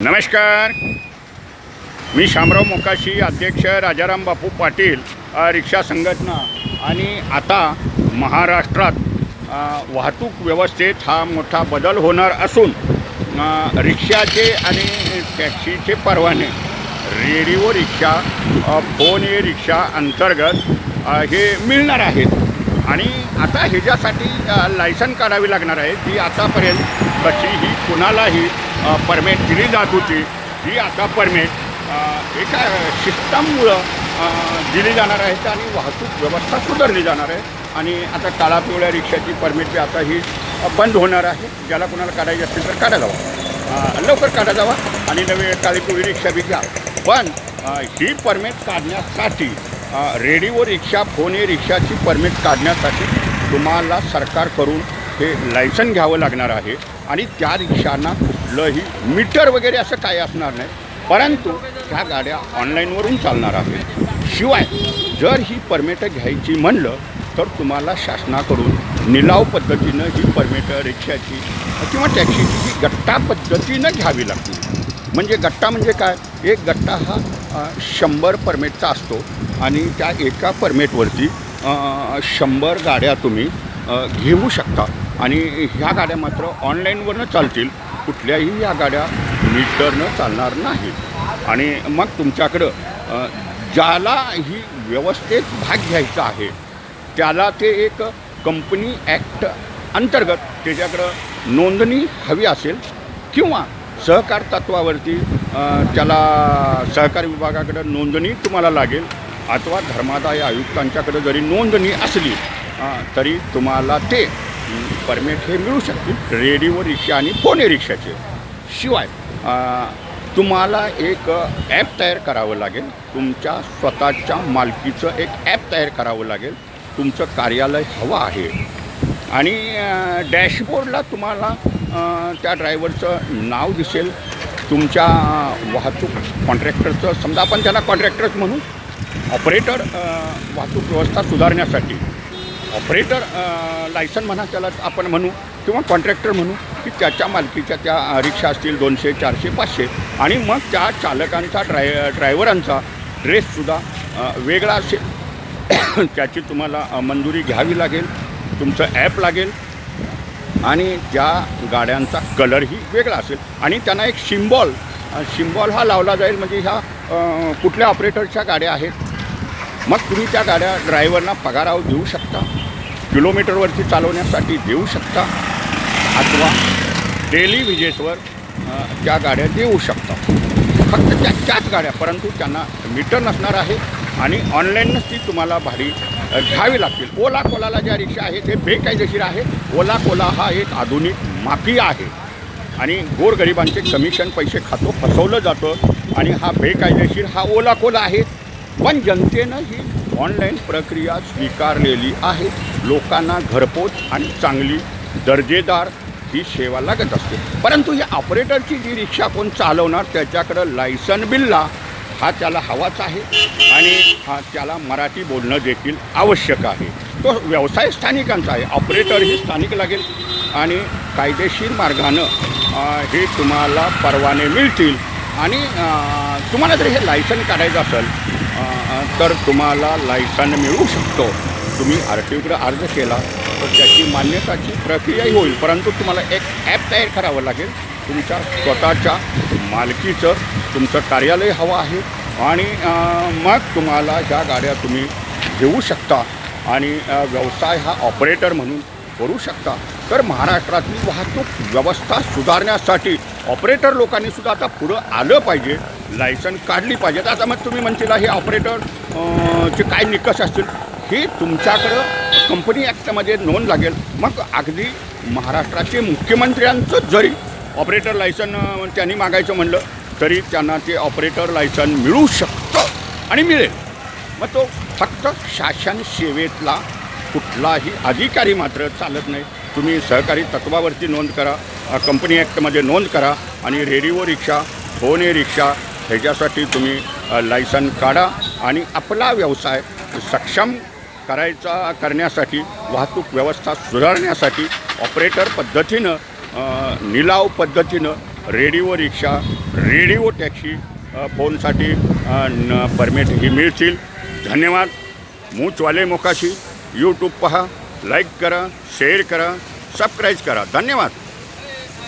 नमस्कार. मी शामराव मोकाशी अध्यक्ष राजाराम बापू पाटील रिक्षा संघटना आणि आता महाराष्ट्रात वाहतूक व्यवस्थेत हा मोठा बदल होणार असून रिक्षाचे आणि टॅक्सीचे परवाने रेडिओ रिक्षा फोन ए रिक्षा अंतर्गत हे मिळणार आहेत. आणि आता ह्याच्यासाठी लायसन काढावी लागणार आहे जी आतापर्यंत कशीही कुणालाही परमिट दिली जात होती. ही आता परमिट एका सिस्टममुळं दिली जाणार आहेत आणि वाहतूक व्यवस्था सुधारली जाणार आहे. आणि आता काळा पिवळ्या रिक्षाची परमिट बी आता ही बंद होणार आहे. ज्याला कोणाला काढायची असेल तर काढा जावा. लवकर काढा जावा आणि नवी काळी पिवळी रिक्षा बी घ्या. पण ही परमिट काढण्यासाठी रेडिओ रिक्षा फोन रिक्षाची परमिट काढण्यासाठी तुम्हाला सरकारकडून हे लायसन घ्यावं लागणार आहे. आणि त्या रिक्षांना लही मीटर वगैरे असं काही असणार नाही. परंतु ह्या गाड्या ऑनलाईनवरून चालणार आहेत. शिवाय जर ही परमिट घ्यायची म्हणलं तर तुम्हाला शासनाकडून निलाव पद्धतीनं ही परमिट रिक्षाची किंवा टॅक्सीची ही गट्टा पद्धतीनं घ्यावी लागते. म्हणजे गट्टा म्हणजे काय? एक गट्टा हा शंभर परमिटचा असतो. आणि त्या एका परमिटवरती शंभर गाड्या तुम्ही घेऊ शकता. आणि ह्या गाड्या मात्र ऑनलाईनवरनं चालतील. कुठल्याही या गाड्या मीटरनं चालणार नाहीत. आणि मग तुमच्याकडं ज्याला ही व्यवस्थेत भाग घ्यायचा आहे त्याला ते एक कंपनी ॲक्ट अंतर्गत त्याच्याकडं नोंदणी हवी असेल किंवा सहकार तत्वावरती त्याला सहकार विभागाकडं नोंदणी तुम्हाला लागेल अथवा धर्मादाय आयुक्तांच्याकडं जरी नोंदणी असली तरी तुम्हाला ते परमिट हे मिळू शकतील. रेडिओ रिक्षा आणि फोने रिक्षाचे. शिवाय तुम्हाला एक ॲप तयार करावं लागेल. तुमच्या स्वतःच्या मालकीचं एक ॲप तयार करावं लागेल. तुमचं कार्यालय हवं आहे. आणि डॅशबोर्डला तुम्हाला त्या ड्रायव्हरचं नाव दिसेल. तुमच्या वाहतूक कॉन्ट्रॅक्टरचं समजा आपण त्याला कॉन्ट्रॅक्टरच म्हणू ऑपरेटर वाहतूक व्यवस्था सुधारण्यासाठी. ऑपरेटर लायसन म्हणा त्याला आपण म्हणू किंवा कॉन्ट्रॅक्टर म्हणू की त्याच्या मालकीच्या त्या रिक्षा असतील दोनशे चारशे पाचशे. आणि मग त्या चालकांचा ड्राय ड्रायव्हरांचा ड्रेससुद्धा वेगळा असेल. त्याची तुम्हाला मंजुरी घ्यावी लागेल तुमचं ॲप लागेल आणि त्या गाड्यांचा कलरही वेगळा असेल. आणि त्यांना एक शिम्बॉल शिम्बॉल हा लावला जाईल म्हणजे ह्या कुठल्या ऑपरेटरच्या गाड्या आहेत मग तुम्ही त्या गाड्या ड्रायव्हरना पगारावर देऊ शकता. किलोमीटरवरती चालवण्यासाठी देऊ शकता अथवा डेली विजेसवर त्या गाड्या देऊ शकता. फक्त त्या त्याच गाड्या परंतु त्यांना मीटर नसणार आहे आणि ऑनलाईनच ती तुम्हाला भाडी घ्यावी लागतील. ओला कोलाला ज्या रिक्षा आहेत ते बेकायदेशीर आहे. ओला कोला हा एक आधुनिक माफिया आहे आणि गोरगरिबांचे कमिशन पैसे खातो फसवलं जातं आणि हा बेकायदेशीर हा ओला कोला आहे. पण जनतेनं ही ऑनलाईन प्रक्रिया स्वीकारलेली आहे. लोकांना घरपोच आणि चांगली दर्जेदार ही सेवा लागत असते. परंतु या ऑपरेटरची जी रिक्षा कोण चालवणार त्याच्याकडं लायसन बिल्ला हा त्याला हवाच आहे. आणि हा त्याला मराठी बोलणं देखील आवश्यक आहे. तो व्यवसाय स्थानिकांचा आहे. ऑपरेटर ही स्थानिक लागेल. आणि कायदेशीर मार्गानं हे तुम्हाला परवाने मिळतील. आणि तुम्हाला जर हे लायसन काढायचं असेल तर तुम्हाला लायसन मिळू शकतो. तुम्ही आर टी ओकडे अर्ज केला तर त्याची मान्यताची प्रक्रियाही होईल. परंतु तुम्हाला एक ॲप तयार करावं लागेल. तुमच्या स्वतःच्या मालकीचं तुमचं कार्यालय हवं आहे आणि मग तुम्हाला ह्या गाड्या तुम्ही घेऊ शकता आणि व्यवसाय हा ऑपरेटर म्हणून करू शकता. तर महाराष्ट्रातली वाहतूक व्यवस्था सुधारण्यासाठी ऑपरेटर लोकांनी सुद्धा आता पुढं आलं पाहिजे. लायसन काढली पाहिजेत आता मग तुम्ही म्हणतील हे ऑपरेटर चे काय निकष असतील? हे तुमच्याकडं कंपनी ॲक्टमध्ये नोंद लागेल. मग अगदी महाराष्ट्राचे मुख्यमंत्र्यांचं जरी ऑपरेटर लायसन त्यांनी मागायचं म्हणलं तरी त्यांना ते ऑपरेटर लायसन मिळू शकतं आणि मिळेल. मग तो फक्त शासन सेवेतला कुठलाही अधिकारी मात्र चालत नाही. तुम्ही सहकारी तत्वावरती नोंद करा कंपनी ॲक्टमध्ये नोंद करा आणि रेडिओ रिक्षा फोन ए रिक्षा ह्याच्यासाठी तुम्ही लायसन काढा आणि आपला व्यवसाय सक्षम करायचा करण्यासाठी वाहतूक व्यवस्था सुधारण्यासाठी ऑपरेटर पद्धतीनं निलाव पद्धतीनं रेडिओ रिक्षा रेडिओ टॅक्सी फोनसाठी न परमिट ही मिळतील. धन्यवाद. मूचवाले मोकाशी. यूट्यूब पहा. लाईक करा. शेअर करा. सबस्क्राईब करा. धन्यवाद.